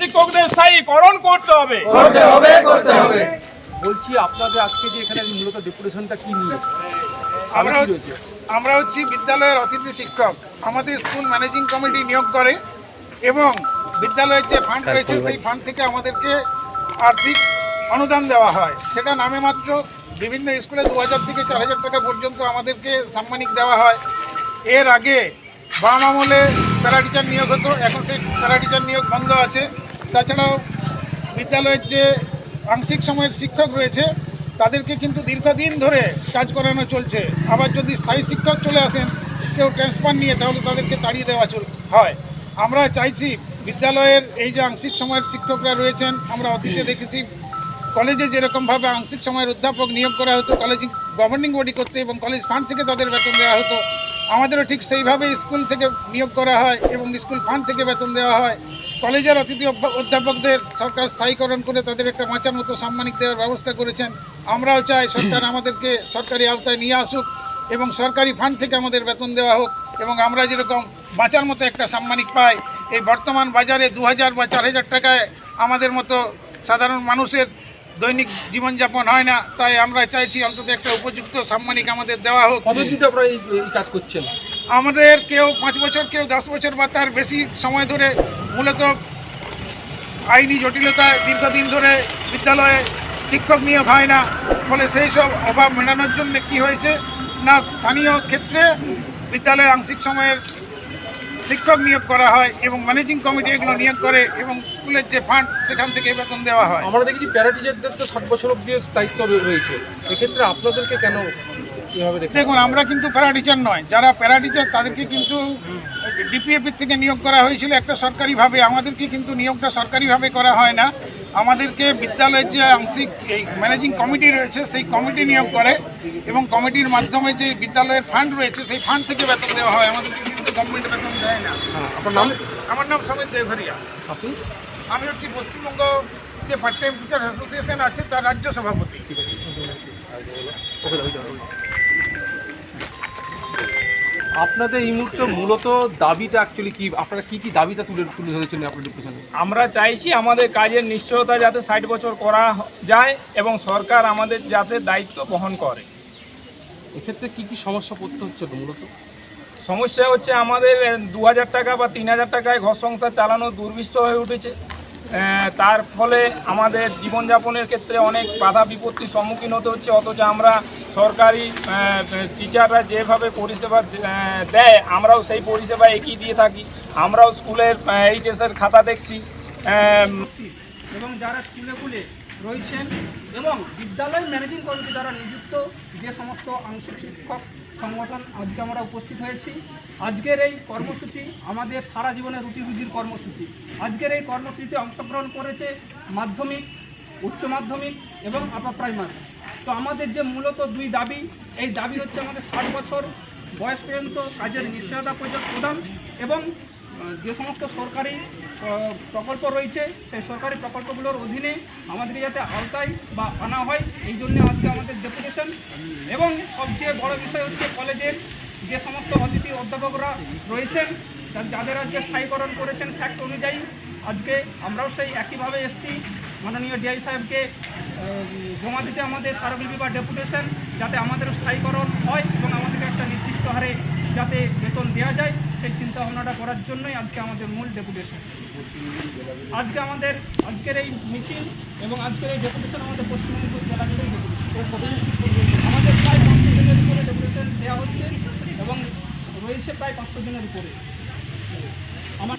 শিক্ষকদের স্থায়ীকরণ করতে হবে। করতে হবে করতে হবে। বলছি আপনাদের আজকে যে এখানে মূলত ডেপুটেশনটা কি নিয়ে? আমরা আমরা হচ্ছি বিদ্যালয়ের অতিথি শিক্ষক। আমাদের স্কুল ম্যানেজিং কমিটি নিয়োগ করে এবং বিদ্যালয়ের যে ফান্ড রয়েছে সেই ফান্ড থেকে আমাদেরকে আর্থিক অনুদান দেওয়া হয়। সেটা নামে মাত্র বিভিন্ন স্কুলে দু হাজার থেকে চার হাজার টাকা পর্যন্ত আমাদেরকে সাম্মানিক দেওয়া হয়। এর আগে বাম আমলে প্যারা টিচার নিয়োগ হতো এখন সেই প্যারা টিচার নিয়োগ বন্ধ আছে। তাছাড়াও বিদ্যালয়ের যে আংশিক সময়ের শিক্ষক রয়েছে, তাদেরকে কিন্তু দীর্ঘদিন ধরে কাজ করানো চলছে। আবার যদি স্থায়ী শিক্ষক চলে আসেন, কেউ ট্রান্সফার নিয়ে, তাহলে তাদেরকে তাড়িয়ে দেওয়া চল, হয়। আমরা চাইছি বিদ্যালয়ের এই যে আংশিক সময়ের শিক্ষকরা রয়েছেন, আমরা অতীতে দেখেছি, কলেজে যেরকমভাবে আংশিক সময়ের অধ্যাপক নিয়োগ করা হতো, কলেজ গভর্নিং বডি করতে এবং কলেজ ফান্ড থেকে তাদের বেতন দেওয়া হতো আমাদেরও ঠিক সেইভাবে স্কুল থেকে নিয়োগ করা হয় এবং স্কুল ফান্ড থেকে বেতন দেওয়া হয়। কলেজের অতিথি অধ্যাপকদের সরকার স্থায়ীকরণ করে তাদের একটা মাচার মতো সাম্মানিক দেওয়ার ব্যবস্থা করেছেন। আমরাও চাই সরকার আমাদেরকে সরকারি আওতায় নিয়ে আসুক এবং সরকারি ফান্ড থেকে আমাদের বেতন দেওয়া হোক এবং আমরা যেরকম বাঁচার মতো একটা সাম্মানিক পাই, এই বর্তমান বাজারে দু হাজার বা চার হাজার টাকায় আমাদের মতো সাধারণ মানুষের দৈনিক জীবনযাপন হয় না তাই আমরা চাইছি অন্তত একটা উপযুক্ত সাম্মানিক আমাদের দেওয়া হোক। কতদিন আপনারা এই কাজ করছেন? আমাদের কেউ পাঁচ বছর কেউ দশ বছর বা তার বেশি সময় ধরে মূলত আইনি জটিলতায় দীর্ঘদিন ধরে বিদ্যালয়ে শিক্ষক নিয়োগ হয় না ফলে সেই সব অভাব মেটানোর জন্য কি হয়েছে না স্থানীয় ক্ষেত্রে বিদ্যালয়ে আংশিক সময়ের শিক্ষক নিয়োগ করা হয় এবং ম্যানেজিং কমিটি এগুলো নিয়োগ করে এবং স্কুলের যে ফান্ড সেখান থেকে বেতন দেওয়া হয়। আমরা দেখি প্যারা টিচারদের তো ষাট বছর অব্দি স্থায়িত্ব রয়েছে। এক্ষেত্রে আপনাদেরকে কেন দেখুন আমরা কিন্তু প্যারা টিচার নয়। যারা প্যারা টিচার তাদেরকে কিন্তু ডিপিএফ থেকে নিয়োগ করা হয়েছিল। একটা সরকারিভাবে আমাদেরকে কিন্তু নিয়োগটা সরকারিভাবে করা হয় না। আমাদেরকে বিদ্যালয়ের যে আংশিক এই ম্যানেজিং কমিটি রয়েছে সেই কমিটি নিয়োগ করে এবং কমিটির মাধ্যমে যে বিদ্যালয়ের ফান্ড রয়েছে সেই ফান্ড থেকে বেতন দেওয়া হয়। আমাদেরকে কিন্তু গভর্নমেন্ট বেতন দেয় না। হ্যাঁ, আপনার নাম? আমার নাম সমিত দেভরিয়া আপনি? আমি হচ্ছি পশ্চিমবঙ্গ যে পার্ট টাইম টিচার অ্যাসোসিয়েশন আছে তার রাজ্য সভাপতি। আপনাদের এই মুহূর্তে মূলত দাবিটা অ্যাকচুয়ালি কি? আপনারা কি কি দাবিটা তুলে তুলে ধরেছেন আপনার ডেপুটেশনে আমরা চাইছি আমাদের কাজের নিশ্চয়তা যাতে ষাট বছর করা যায় এবং সরকার আমাদের যাতে দায়িত্ব বহন করে। এক্ষেত্রে কি কি সমস্যা পড়তে হচ্ছে মূলত? সমস্যা হচ্ছে আমাদের দু হাজার টাকা বা তিন হাজার টাকায় ঘর সংসার চালানো দুর্বিষ হয়ে উঠেছে। তার ফলে আমাদের জীবনযাপনের ক্ষেত্রে অনেক বাধা বিপত্তির সম্মুখীন হতে হচ্ছে অথচ আমরা সরকারি টিচাররা যেভাবে পরিষেবা দেয়, আমরাও সেই পরিষেবা একই দিয়ে থাকি। আমরাও স্কুলের এইচএসের খাতা দেখছি। এবং যারা স্কুলেগুলি রয়েছেন এবং বিদ্যালয় ম্যানেজিং কমিটি দ্বারা নিযুক্ত যে সমস্ত আংশিক শিক্ষক সংগঠন, আজকে আমরা উপস্থিত হয়েছি। আজকের এই কর্মসূচি আমাদের সারা জীবনের রুটি রুজির কর্মসূচি। আজকের এই কর্মসূচিতে অংশগ্রহণ করেছে মাধ্যমিক উচ্চ মাধ্যমিক এবং আপার প্রাইমারি তো আমাদের যে মূলত দুই দাবি, এই দাবি হচ্ছে আমাদের ষাট বছর বয়স পর্যন্ত কাজের নিশ্চয়তা প্রদান এবং যে সমস্ত সরকারি প্রকল্প রয়েছে, সেই সরকারি প্রকল্পগুলোর অধীনে আমাদেরকে যাতে আওতায় বা আনা হয়, এই জন্য আজকে আমাদের ডেপুটেশন। এবং সবচেয়ে বড় বিষয় হচ্ছে কলেজের যে সমস্ত অতিথি অধ্যাপকরা রয়েছেন, যাদের আজকে স্থায়ীকরণ করেছেন স্যাক্ট অনুযায়ী আজকে আমরাও সেই একইভাবে এসছি। মাননীয় ডিআই সাহেবকে জমা দিতে আমাদের স্মারকলিপি বা ডেপুটেশন যাতে আমাদের স্থায়ীকরণ হয় এবং আমাদেরকে একটা নির্দিষ্ট হারে যাতে বেতন দেওয়া যায়, সেই চিন্তা ভাবনাটা করার জন্যই আজকে আমাদের মূল ডেপুটেশন। আজকে আমাদের, আজকের এই মিছিল এবং আজকের এই ডেপুটেশন আমাদের পশ্চিম মেদিনীপুর জেলা জুড়েই আমাদের প্রায় পাঁচশো জনের উপরে ডেপুটেশন দেওয়া হচ্ছে এবং রয়েছে প্রায় পাঁচশো জনের উপরে। আমার